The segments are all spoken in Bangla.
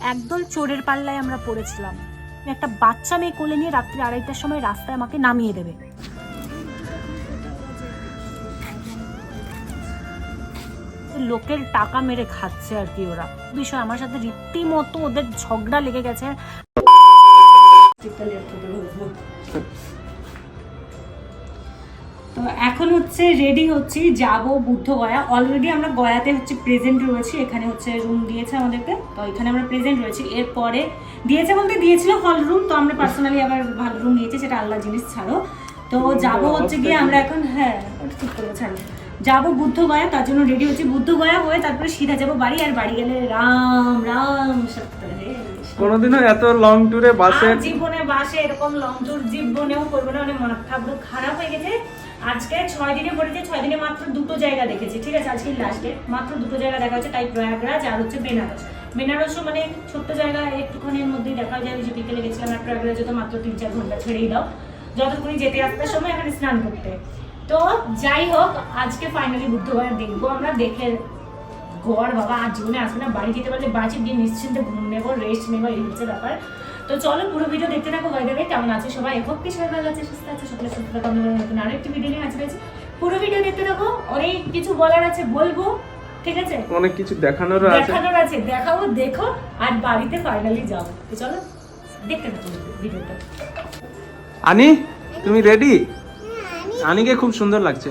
একদল চোরের পাল্লায় আমরা পড়েছিলাম। একটা বাচ্চা মেয়ে কোলে নিয়ে রাত্রি আড়াইটার সময় রাস্তায় আমাকে নামিয়ে দেবে। লোকের টাকা মেরে খাচ্ছে আর কি ওরা। বিষয়, আমার সাথে রীতিমতো ওদের ঝগড়া লেগে গেছে। তো এখন হচ্ছে রেডি হচ্ছি যাব বুদ্ধ গয়া অলরেডি আমরা গয়াতে হচ্ছে প্রেজেন্ট রয়েছি এখানে হচ্ছে রুম দিয়েছে আমাদেরকে। তো এখানে আমরা প্রেজেন্ট রয়েছি। এরপরে দিয়েছে বলতে দিয়েছিল হল রুম তো আমরা পার্সোনালি আবার ভালো রুম নিয়েছি সেটা আল্লাহ জিনিস ছাড়ো। তো যাব হচ্ছে গিয়ে আমরা এখন হ্যাঁ ঠিক করে ছাড়ো। যাব বুদ্ধ গয়া তার জন্য রেডি হচ্ছি। বুদ্ধ গয়া হয়ে তারপরে সিধা যাব বাড়ি আর বাড়ি গেলে রাম রাম সত্য কোনোদিনও এত লং ট্যুরে বাসে জীবনে বাসে এরকম লং ট্যুর জীবনেও করব না মানে মন খাব খারাপ হয়ে গেছে। আজকে ছয় দিনে পড়েছে, ছয় দিনে মাত্র দুটো জায়গা দেখেছি, ঠিক আছে? আজকে লাস্টে মাত্র দুটো জায়গা দেখা হচ্ছে, তাই প্রয়াগরাজ আর হচ্ছে বেনারস বেনারসও মানে ছোট্ট জায়গা, একটুখানির মধ্যেই দেখা যায় যে বিকেলে গেছিলাম আর প্রয়াগরাজে তো মাত্র তিন চার ঘণ্টা ছেড়েই দাও। যতক্ষণই যেতে আসতে সময়, এখানে স্নান করতে। তো যাই হোক, আজকে ফাইনালি বুদ্ধবার দেখব আমরা, দেখে গোয়ার বাবা আর জীবনে আসবে না। বাড়ি যেতে পারলে বাড়ি গিয়ে নিশ্চিন্তে ঘুম নেব রেস্ট নেব এই হচ্ছে ব্যাপার। তো চলো পুরো ভিডিও দেখতে থাকো হয়ে যাবে কেমন আছে সবাই? হোক কি সবাই ভালো আছে সুস্থ আছে সকলে সুস্থ থাকো আমাদের নতুন আরেকটি ভিডিও নিয়ে হয়েছে। পুরো ভিডিও দেখতে থাকো অনেক কিছু বলার আছে বলব ঠিক আছে? অনেক কিছু দেখানোর আছে। দেখানোর আছে দেখাবো দেখো আর বাড়িতে ফাইনালি যাও। তো চলো দেখতে থাকো ভিডিওটা আনি তুমি রেডি আনিকে খুব সুন্দর লাগছে।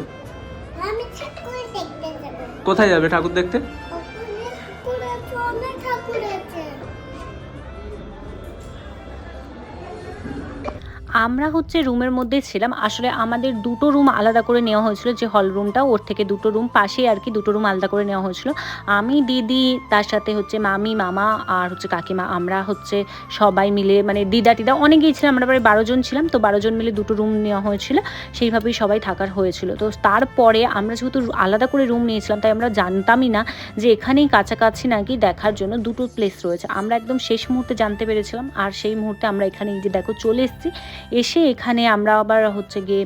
আমি ঠাকুর দেখতে যাব কোথায় যাবে ঠাকুর দেখতে? আমরা হচ্ছে রুমের মধ্যে ছিলাম। আসলে আমাদের দুটো রুম আলাদা করে নেওয়া হয়েছিল। যে হল রুমটা, ওর থেকে দুটো রুম, পাশেই আর কি দুটো রুম আলাদা করে নেওয়া হয়েছিল। আমি, দিদি, তার সাথে হচ্ছে মামি, মামা আর হচ্ছে কাকিমা। আমরা হচ্ছে সবাই মিলে মানে দিদা, টিদা অনেকেই ছিলাম। আমরা প্রায় বারো জন ছিলাম। তো বারো জন মিলে দুটো রুম নেওয়া হয়েছিল। সেইভাবেই সবাই থাকার হয়েছিল। তো তারপরে আমরা যেহেতু আলাদা করে রুম নিয়েছিলাম, তাই আমরা জানতামই না যে এখানেই কাছাকাছি নাকি দেখার জন্য দুটো প্লেস রয়েছে। আমরা একদম শেষ মুহূর্তে জানতে পেরেছিলাম। আর সেই মুহূর্তে আমরা এখানে এই যে দেখো চলে এসেছি। এসে এখানে আমরা আবার হচ্ছে গিয়ে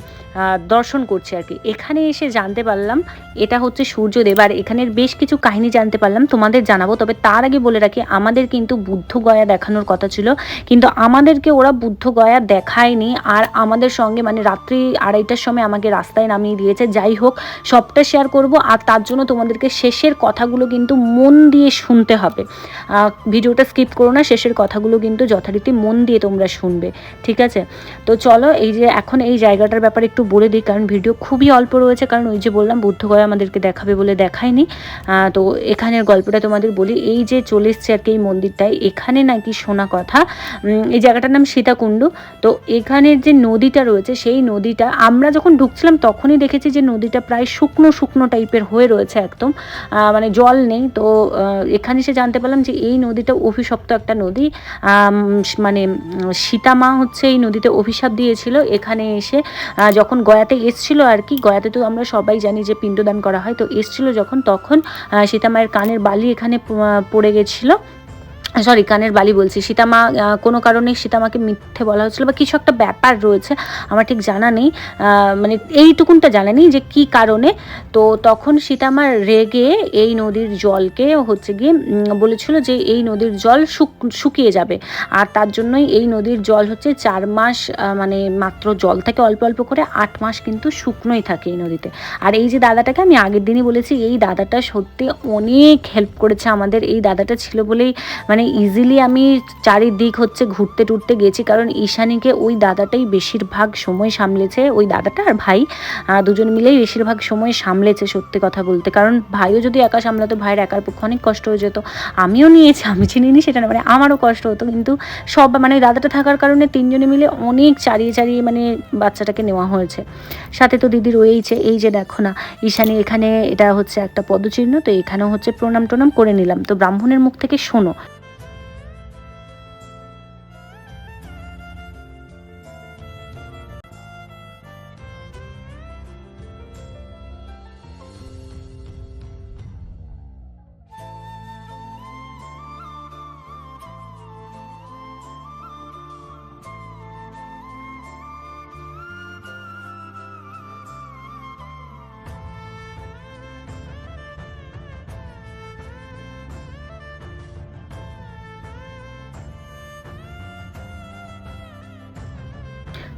দর্শন করছি আর কি এখানে এসে জানতে পারলাম, এটা হচ্ছে সূর্যদেব। আর এখানের বেশ কিছু কাহিনী জানতে পারলাম, তোমাদের জানাব। তবে তার আগে বলে রাখি, আমাদের কিন্তু বুদ্ধ গয়া দেখানোর কথা ছিল। কিন্তু আমাদেরকে ওরা বুদ্ধ গয়া দেখায়নি। আর আমাদের সঙ্গে মানে রাত্রি আড়াইটার সময় আমাকে রাস্তায় নামিয়ে দিয়েছে। যাই হোক, সবটা শেয়ার করব। আর তার জন্য তোমাদেরকে শেষের কথাগুলো কিন্তু মন দিয়ে শুনতে হবে। ভিডিওটা স্কিপ করো না, শেষের কথাগুলো কিন্তু যথারীতি মন দিয়ে তোমরা শুনবে। ঠিক আছে? তো চলো এই যে এখন এই জায়গাটার ব্যাপারে একটু বলে দিই, কারণ ভিডিও খুবই অল্প রয়েছে, কারণ ওই যে বললাম বুদ্ধগয়া আমাদেরকে দেখাবে বলে দেখায়নি। তো এখানের গল্পটা তোমাদের বলি, এই যে চলে এসছে আর কি এই মন্দিরটায়, এখানে নাকি শোনা কথা এই জায়গাটার নাম সীতাকুণ্ড। তো এখানের যে নদীটা রয়েছে, সেই নদীটা, আমরা যখন ঢুকছিলাম তখনই দেখেছি যে নদীটা প্রায় শুকনো শুকনো টাইপের হয়ে রয়েছে একদম মানে জল নেই। তো এখানে এসে জানতে পারলাম যে এই নদীটা অভিশপ্ত একটা নদী মানে সীতামা হচ্ছে এই নদীতে অভিশাপ দিয়েছিল, এখানে এসে যখন গয়াতে এসছিল আর কি, গয়াতে তো আমরা সবাই জানি যে পিণ্ডদান করা হয়, তো এসছিল যখন, তখন সীতা মায়ের কানের বালি এখানে পড়ে গেছিল। সরি, কানের বালি বলছি। সীতামা কোনো কারণে সীতামাকে মিথ্যে বলা হচ্ছিল বা কিছু একটা ব্যাপার রয়েছে, আমার ঠিক জানা নেই। মানে এইটুকুনটা জানা নেই যে কি কারণে। তো তখন সীতামা রেগে এই নদীর জলকে হচ্ছে গিয়ে বলেছিল যে এই নদীর জল শুক- শুকিয়ে যাবে। আর তার জন্যই এই নদীর জল হচ্ছে চার মাস মানে মাত্র জল থাকে, অল্প অল্প করে আট মাস কিন্তু শুকনোই থাকে এই নদীতে। আর এই যে দাদাটাকে আমি আগের দিনই বলেছি, এই দাদাটা সত্যি অনেক হেল্প করেছে আমাদের। এই দাদাটা ছিল বলেই মানে ইজিলি আমি চারিদিক হচ্ছে ঘুরতে টুরতে গেছি, কারণ ঈশানীকে ওই দাদাটাই বেশিরভাগ সময় সামলেছে, ওই দাদাটা আর ভাই দুজন মিলেই বেশিরভাগ সময় সামলেছে সত্যি কথা বলতে। কারণ ভাইও যদি একা সামলাতো, ভাইয়ের একার পক্ষে অনেক কষ্ট হয়ে যেত। আমিও নিয়েছি, আমি চিনিনি সেটা না মানে আমারও কষ্ট হতো, কিন্তু সব মানে দাদাটা থাকার কারণে তিনজনে মিলে অনেক চারিয়ে চারিয়ে মানে বাচ্চাটাকে নেওয়া হয়েছে। সাথে তো দিদি রয়েইছে, এই যে দেখো না, ঈশানী এখানে এটা হচ্ছে একটা পদচিহ্ন, তো এখানেও হচ্ছে প্রণাম টনাম করে নিলাম। তো ব্রাহ্মণের মুখ থেকে শোনো।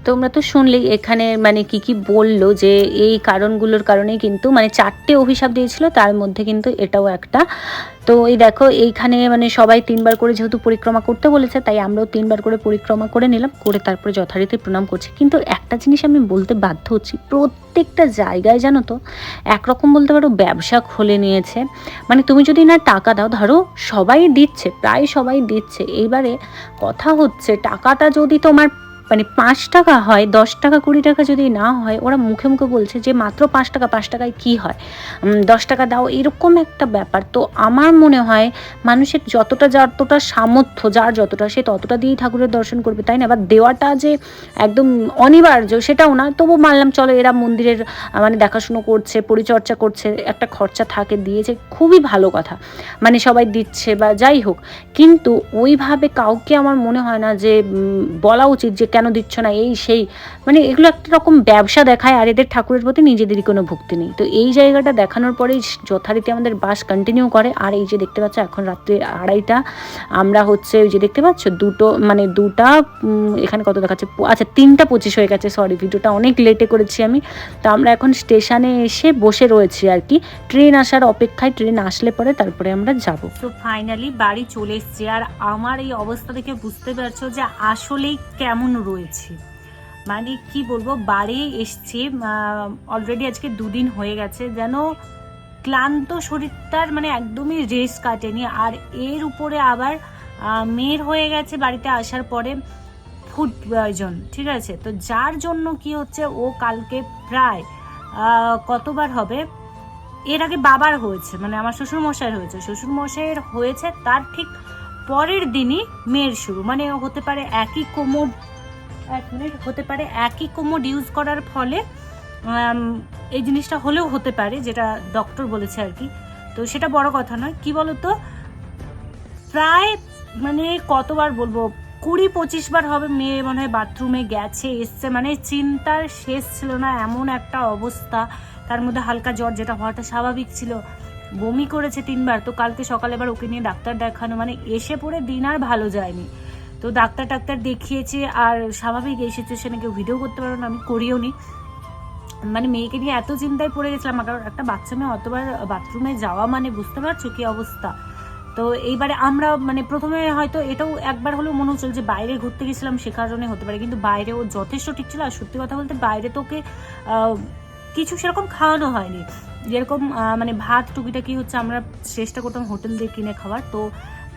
তোমরা তো শুনলেই এখানে মানে কি কি বলল যে এই কারণগুলোর কারণেই কিন্তু মানে চারটে অভিশাপ দিয়েছিল, তার মধ্যে কিন্তু এটাও একটা। তো এই দেখো, এইখানে মানে সবাই তিনবার করে যেহেতু পরিক্রমা করতে বলেছে, তাই আমরাও তিনবার করে পরিক্রমা করে নিলাম, করে তারপরে যথারীতি প্রণাম করছি। কিন্তু একটা জিনিস আমি বলতে বাধ্য হচ্ছি, প্রত্যেকটা জায়গায় জানো তো, একরকম বলতে পারো ব্যবসা খুলে নিয়েছে। মানে তুমি যদি না টাকা দাও, ধরো সবাই দিচ্ছে, প্রায় সবাই দিচ্ছে এইবারে কথা হচ্ছে টাকাটা যদি তোমার মানে পাঁচ টাকা হয়, দশ টাকা, কুড়ি টাকা যদি না হয়, ওরা মুখে মুখে বলছে যে মাত্র পাঁচ টাকা, পাঁচ টাকায় কি হয়? দশ টাকা দাও, এরকম একটা ব্যাপার। তো আমার মনে হয় মানুষের যতটা যতটা সামর্থ্য, যার যতটা, সে ততটা দিয়েই ঠাকুরের দর্শন করবে, তাই না? এবার দেওয়াটা যে একদম অনিবার্য, সেটাও না। তবু মানলাম, চলো এরা মন্দিরের মানে দেখাশুনো করছে, পরিচর্যা করছে, একটা খরচা থাকে, দিয়েছে, খুবই ভালো কথা। মানে সবাই দিচ্ছে বা যাই হোক। কিন্তু ওইভাবে কাউকে আমার মনে হয় না যে বলা উচিত যে কেন দিচ্ছ না? এই সেই মানে এগুলো একটা রকম ব্যবসা দেখায় আর এদের ঠাকুরের প্রতি নিজেদেরই কোনো ভক্তি নেই। তো এই জায়গাটা দেখানোর পরেই যথারীতি আমাদের বাস কন্টিনিউ করে। আর এই যে দেখতে পাচ্ছ, এখন রাত্রে আড়াইটা। আমরা হচ্ছে ওই যে দেখতে পাচ্ছ, দুটো মানে দুটা এখানে কত দেখাচ্ছে? আচ্ছা তিনটা পঁচিশ হয়ে গেছে সরি ভিডিওটা অনেক লেটে করেছি আমি। তো আমরা এখন স্টেশনে এসে বসে রয়েছি আর কি। ট্রেন আসার অপেক্ষায় ট্রেন আসলে পরে তারপরে আমরা যাব। তো ফাইনালি বাড়ি চলে এসেছি। আর আমার এই অবস্থা দেখে বুঝতে পারছ যে আসলেই কেমন রয়েছে। মানে কি বলব বাড়ি এসছি অলরেডি আজকে দুদিন হয়ে গেছে, যেন ক্লান্ত শরীরটার মানে একদমই রেস্ট কাটেনি। আর এর উপরে আবার মেয়ের হয়ে গেছে বাড়িতে আসার পরে ফুড প্রয়োজন ঠিক আছে? তো যার জন্য কি হচ্ছে, ও কালকে প্রায় কতবার হবে? এর আগে বাবার হয়েছে মানে আমার শ্বশুর মশাইয়ের হয়েছে। শ্বশুর মশাইয়ের হয়েছে, তার ঠিক পরের দিনই মেয়ের শুরু। মানে হতে পারে একই কোমর এক মিনিট, হতে পারে একই কোমোড ইউজ করার ফলে এই জিনিসটা হলেও হতে পারে, যেটা ডক্টর বলেছে আর কি। তো সেটা বড় কথা নয়। কি বলতো? প্রায় মানে কতবার বলব, কুড়ি পঁচিশ বার হবে মেয়ে মনে হয় বাথরুমে গেছে, এসছে। মানে চিন্তার শেষ ছিল না, এমন একটা অবস্থা। তার মধ্যে হালকা জ্বর, যেটা হওয়াটা স্বাভাবিক ছিল। বমি করেছে তিনবার। তো কালকে সকালে এবার ওকে নিয়ে ডাক্তার দেখানো। মানে এসে পড়ে দিন আর ভালো যায়নি। তো ডাক্তার টাক্তার দেখিয়েছে আর স্বাভাবিক এই সিচুয়েশনে কেউ ভিডিও করতে পারো না, আমি করিও নি। মানে মেয়েকে নিয়ে এত চিন্তায় পড়ে গেছিলাম কারণ একটা বাচ্চা মেয়ে অতবার বাথরুমে যাওয়া মানে বুঝতে পারছ কি অবস্থা? তো এইবারে আমরা মানে প্রথমে হয়তো এটাও একবার হলেও মনে হচ্ছিল যে বাইরে ঘুরতে গেছিলাম সে কারণে হতে পারে, কিন্তু বাইরে ও যথেষ্ট ঠিক ছিল। আর সত্যি কথা বলতে বাইরে তো ওকে কিছু সেরকম খাওয়ানো হয়নি। যেরকম মানে ভাত টুকিটাকি হচ্ছে আমরা চেষ্টা করতাম হোটেল দিয়ে কিনে খাওয়ার, তো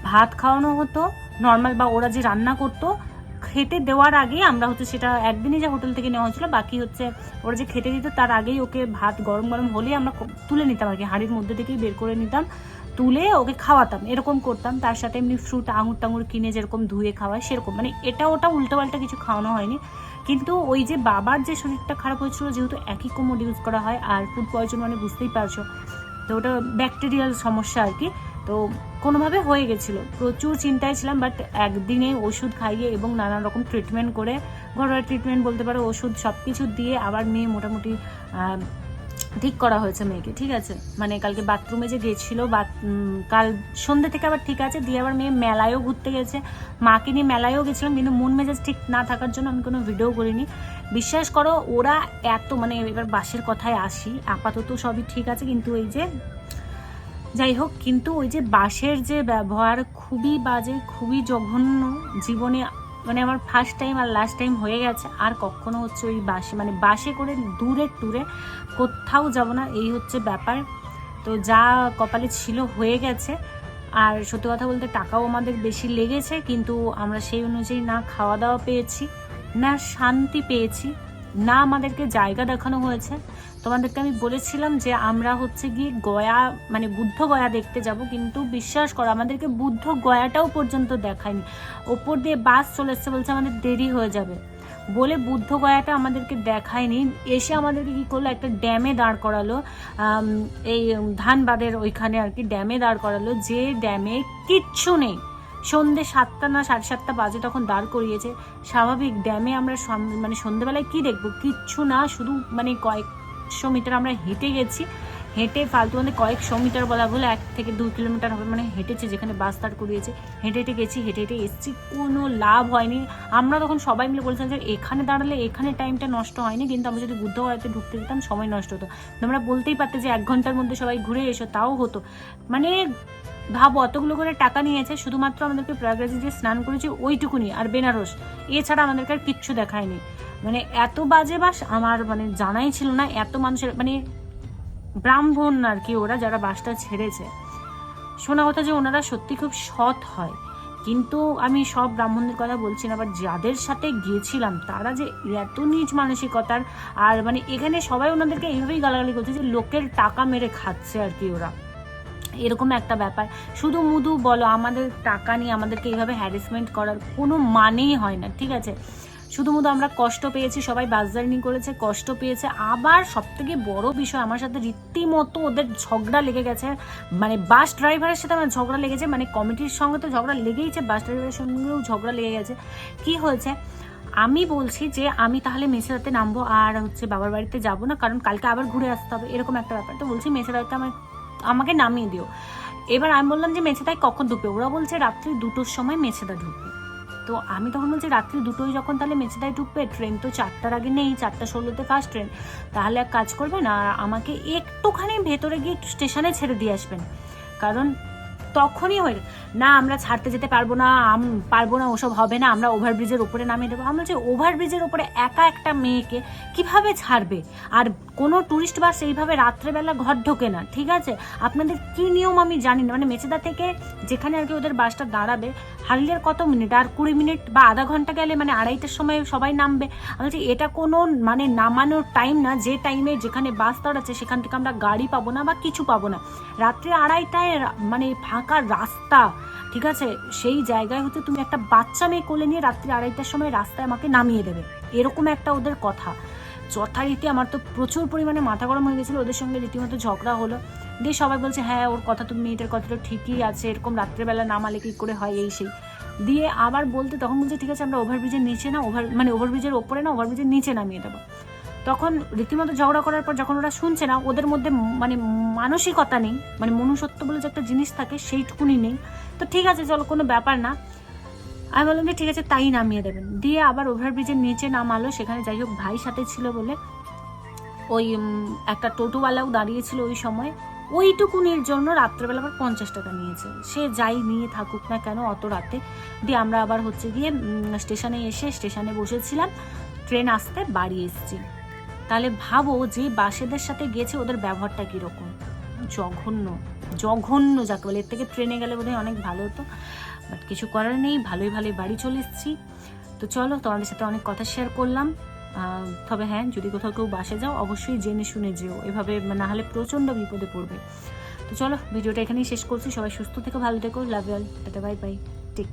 ভাত খাওয়ানো হতো। নর্মাল বা ওরা যে রান্না করতো, খেতে দেওয়ার আগে আমরা হচ্ছে সেটা একদিনই যে হোটেল থেকে নেওয়া হয়েছিল, বাকি হচ্ছে ওরা যে খেতে দিত তার আগেই ওকে ভাত গরম গরম হলেই আমরা তুলে নিতাম আর কি হাঁড়ির মধ্যে থেকেই বের করে নিতাম, তুলে ওকে খাওয়াতাম, এরকম করতাম, তার সাথে এমনি ফ্রুট আঙুর টাঙুর কিনে যেরকম ধুয়ে খাওয়ায় সেরকম মানে এটা ওটা উল্টোপাল্টা কিছু খাওয়ানো হয়নি, কিন্তু ওই যে বাবার যে শরীরটা খারাপ হয়েছিল যেহেতু একই কোমোড ইউজ করা হয়, আর ফুড পয়জন মানে বুঝতেই পারছ, তো ওটা ব্যাকটেরিয়াল সমস্যা আর কি তো কোনোভাবে হয়ে গেছিল। প্রচুর চিন্তায় ছিলাম বাট একদিনে ওষুধ খাইয়ে এবং নানান রকম ট্রিটমেন্ট করে, ঘরোয়া ট্রিটমেন্ট বলতে পারো, ওষুধ সব কিছু দিয়ে আবার মেয়ে মোটামুটি ঠিক করা হয়েছে মেয়েকে, ঠিক আছে? মানে কালকে বাথরুমে যে গেছিল বা কাল সন্ধ্যে থেকে আবার ঠিক আছে, দিয়ে আবার মেয়ে মেলায়ও ঘুরতে গেছে। মাকে নিয়ে মেলায়ও গেছিলাম, কিন্তু মন মেজাজ ঠিক না থাকার জন্য আমি কোনো ভিডিও করিনি। বিশ্বাস করো, ওরা এত মানে এবার বাসের কথায় আসি, আপাতত সবই ঠিক আছে, কিন্তু এই যে যাই হোক, কিন্তু ওই যে বাসের যে ব্যবহার খুবই বাজে, খুবই জঘন্য জীবনে মানে আমার ফার্স্ট টাইম আর লাস্ট টাইম হয়ে গেছে। আর কখনো হচ্ছে ওই বাসে মানে বাসে করে দূরের ট্যুরে কোথাও যাব না, এই হচ্ছে ব্যাপার। তো যা কপালে ছিল হয়ে গেছে। আর সত্যি কথা বলতে টাকাও আমাদের বেশি লেগেছে, কিন্তু আমরা সেই অনুযায়ী না খাওয়া দাওয়া পেয়েছি, না শান্তি পেয়েছি। না আমাদেরকে জায়গা দেখানো হয়েছে। তোমাদেরকে আমি বলেছিলাম যে আমরা হচ্ছে গিয়ে গয়া মানে বুদ্ধ গয়া দেখতে যাব, কিন্তু বিশ্বাস করো, আমাদেরকে বুদ্ধ গয়াটাও পর্যন্ত দেখায়নি। ওপর দিয়ে বাস চলে এসছে বলছে আমাদের দেরি হয়ে যাবে। বলে বুদ্ধ গয়াটা আমাদেরকে দেখায়নি। এসে আমাদেরকে কি করল? একটা ড্যামে দাঁড় করালো। এই ধানবাদের ওইখানে আর কি ড্যামে দাঁড় করালো যে ড্যামে কিচ্ছু নেই। সন্ধে সাতটা না সাড়ে সাতটা বাজে তখন দাঁড় করিয়েছে। স্বাভাবিক ড্যামে আমরা মানে সন্ধেবেলায় কি দেখব? কিচ্ছু না, শুধু মানে কয়েকশো মিটার আমরা হেঁটে গেছি। হেঁটে ফালতু মানে কয়েকশো মিটার বলা বলে এক থেকে দু কিলোমিটার হবে মানে হেঁটেছে, যেখানে বাস দাঁড় করিয়েছে। হেঁটে হেঁটে গেছি, হেঁটে হেঁটে এসেছি, কোনো লাভ হয়নি। আমরা তখন সবাই মিলে বলছিলাম যে এখানে দাঁড়ালে এখানে টাইমটা নষ্ট হয়নি, কিন্তু আমরা যদি বুদ্ধগয়াতে ঢুকতে যেতাম, সময় নষ্ট হতো। তোমরা বলতেই পারতে যে এক ঘণ্টার মধ্যে সবাই ঘুরে এসো, তাও হতো। মানে ভাবো, অতগুলো করে টাকা নিয়েছে, শুধুমাত্র আমাদেরকে প্রয়াগরাজে যে স্নান করেছি ওইটুকুনি, আর বেনারস। এছাড়া আমাদেরকে আর কিচ্ছু দেখায়নি। মানে এত বাজে বাস আমার মানে জানাই ছিল না, এত মানুষের মানে ব্রাহ্মণ আর কি ওরা যারা বাসটা ছেড়েছে। শোনা কথা যে ওনারা সত্যি খুব সৎ হয়। কিন্তু আমি সব ব্রাহ্মণদের কথা বলছি না বাট যাদের সাথে গিয়েছিলাম, তারা যে এত নিজ মানসিকতার, আর মানে এখানে সবাই ওনাদেরকে এইভাবেই গালাগালি করছে যে লোকের টাকা মেরে খাচ্ছে আর কি ওরা। এরকম একটা ব্যাপার। শুধু মুধু বলো, আমাদের টাকা নিয়ে আমাদেরকে এইভাবে হ্যারাসমেন্ট করার কোনো মানেই হয় না, ঠিক আছে? শুধু মুধু, আমরা কষ্ট পেয়েছি, সবাই বাস জার্নি করেছে, কষ্ট পেয়েছে। আবার সব থেকে বড় বিষয় আমার সাথে রীতিমতো ওদের ঝগড়া লেগে গেছে। মানে বাস ড্রাইভারের সাথে আমার ঝগড়া লেগেছে মানে কমিটির সঙ্গে তো ঝগড়া লেগেইছে বাস ড্রাইভারের সঙ্গেও ঝগড়া লেগে গেছে। কি হয়েছে? আমি বলছি যে, আমি তাহলে মেছেদাতে নামবো আর হচ্ছে বাবার বাড়িতে যাব না, কারণ কালকে আবার ঘুরে আসতে হবে, এরকম একটা ব্যাপার। তো বলছি মেছেদাতে আমার আমাকে নামিয়ে দিও। এবার আমি বললাম যে মেছেদায় কখন ঢুকবে ওরা বলছে রাত্রি দুটোর সময় মেছেদা ঢুকবে। তো আমি তখন বলছি রাত্রি দুটোই যখন তাহলে মেছেদায় ঢুকবে? ট্রেন তো চারটার আগে নেই, চারটা ষোলোতে ফার্স্ট ট্রেন তাহলে এক কাজ করবেন, আর আমাকে একটুখানি ভেতরে গিয়ে স্টেশনে ছেড়ে দিয়ে আসবেন। কারণ তখনই হয়ে না, আমরা ছাড়তে যেতে পারব না পারব না, ওসব হবে না, আমরা ওভারব্রিজের ওপরে নামিয়ে দেবো। আমরা যে ওভারব্রিজের ওপরে একা একটা মেয়েকে কীভাবে ছাড়বে? আর কোনো ট্যুরিস্ট বাস এইভাবে রাত্রেবেলা ঘর ঢোকে না, ঠিক আছে? আপনাদের কি নিয়ম আমি জানি না। মানে মেচেদা থেকে যেখানে আর কি ওদের বাসটা দাঁড়াবে হারলি আর কত মিনিট? আর কুড়ি মিনিট বা আধা ঘণ্টা গেলে মানে আড়াইটার সময় সবাই নামবে। আমি বলছি, এটা কোনো মানে নামানোর টাইম না। যে টাইমে যেখানে বাস দাঁড়াচ্ছে, সেখান থেকে আমরা গাড়ি পাবো না বা কিছু পাবো না। রাত্রে আড়াইটায় মানে ফাঁকা রাস্তা, ঠিক আছে? সেই জায়গায় হচ্ছে তুমি একটা বাচ্চা মেয়ে কোলে নিয়ে রাত্রি আড়াইটার সময় রাস্তায় আমাকে নামিয়ে দেবে। এরকম একটা ওদের কথা। যথারীতি আমার তো প্রচুর পরিমাণে মাথা গরম হয়ে গেছিল, ওদের সঙ্গে রীতিমতো ঝগড়া হলো। দিয়ে সবাই বলছে হ্যাঁ ওর কথা তো মেয়েটার কথাটা ঠিকই আছে, এরকম রাত্রেবেলা নামালে কি করে হয় এই সেই? দিয়ে আবার বলতে, তখন বলছে, ঠিক আছে, আমরা ওভারব্রিজের নিচে না ওভার মানে ওভারব্রিজের ওপরে না ওভারব্রিজের নিচে নামিয়ে দেবো। তখন রীতিমতো ঝগড়া করার পর যখন ওরা শুনছে না, ওদের মধ্যে মানে মানসিকতা নেই মানে মনুষ্যত্ব বলে যে একটা জিনিস থাকে সেইটুকুনি নেই। তো ঠিক আছে, চলো, কোনো ব্যাপার না। আমি বললাম যে ঠিক আছে, তাই নামিয়ে দেবেন। দিয়ে আবার ওভারব্রিজের নিচে নামালো, সেখানে যাই হোক, ভাই সাথে ছিল বলে। ওই একটা টোটোওয়ালাও দাঁড়িয়েছিল ওই সময়। ওইটুকুনির জন্য রাত্রেবেলা আবার পঞ্চাশ টাকা নিয়েছে। সে যাই নিয়ে থাকুক না কেন, অত রাতে। দিয়ে আমরা আবার হচ্ছে গিয়ে স্টেশনে এসে স্টেশনে বসেছিলাম। ট্রেন আসতে বাড়ি এসেছি। তাহলে ভাবো যে বাসেদের সাথে গেছে ওদের ব্যবহারটা কীরকম। জঘন্য জঘন্য যাকে বলে। এর থেকে ট্রেনে গেলে বোধহয় অনেক ভালো হতো। বাট কিছু করার নেই, ভালোই ভালোই বাড়ি চলে এসেছি। তো চলো, তোমাদের সাথে অনেক কথা শেয়ার করলাম। তবে হ্যাঁ যদি কোথাও কেউ বাসে যাও, অবশ্যই জেনে শুনে যেও। এভাবে না হলে প্রচণ্ড বিপদে পড়বে। তো চলো, ভিডিওটা এখানেই শেষ করছি। সবাই সুস্থ থেকো, ভালো থেকো। Love bye bye take